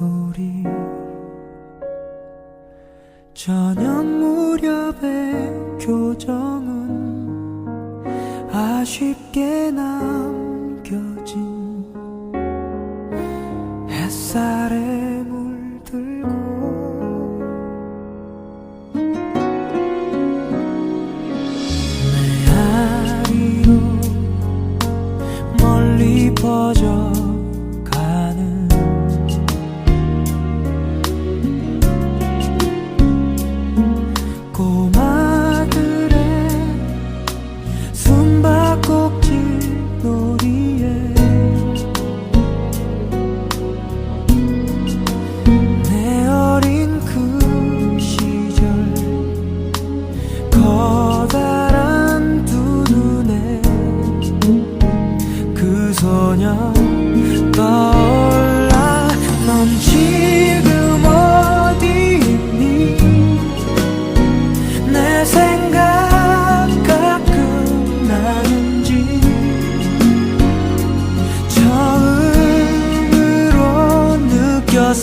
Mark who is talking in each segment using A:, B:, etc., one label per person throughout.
A: 소리. 저녁 무렵의 교정은 아쉽게 남겨진 햇살에 물들고 내 아리로 멀리 퍼져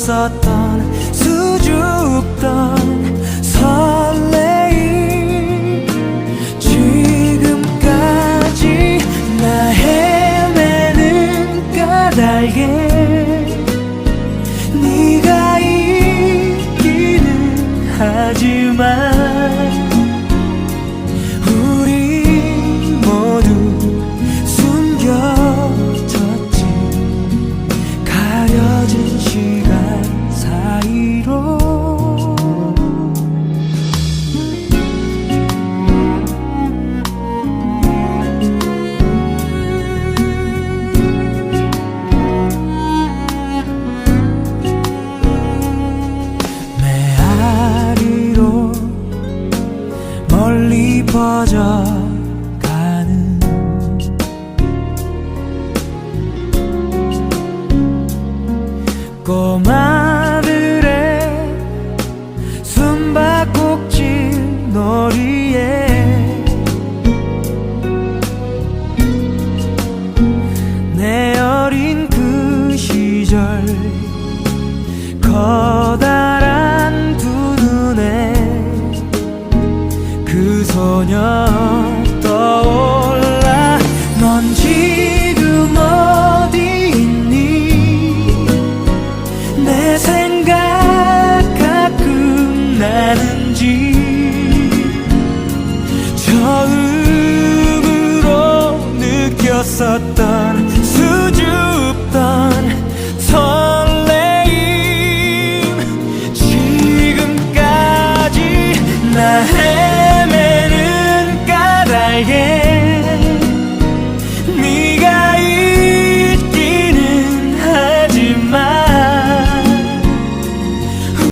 A: 느꼈었던 수줍던 설레임. 지금까지 나 헤매는 까닭에 네가 있기는 하지만 사이로. 메아리로 멀리 퍼져 꼬마 처음으로 느꼈었던 수줍던 설레임. 지금까지 나 헤매는 까닭에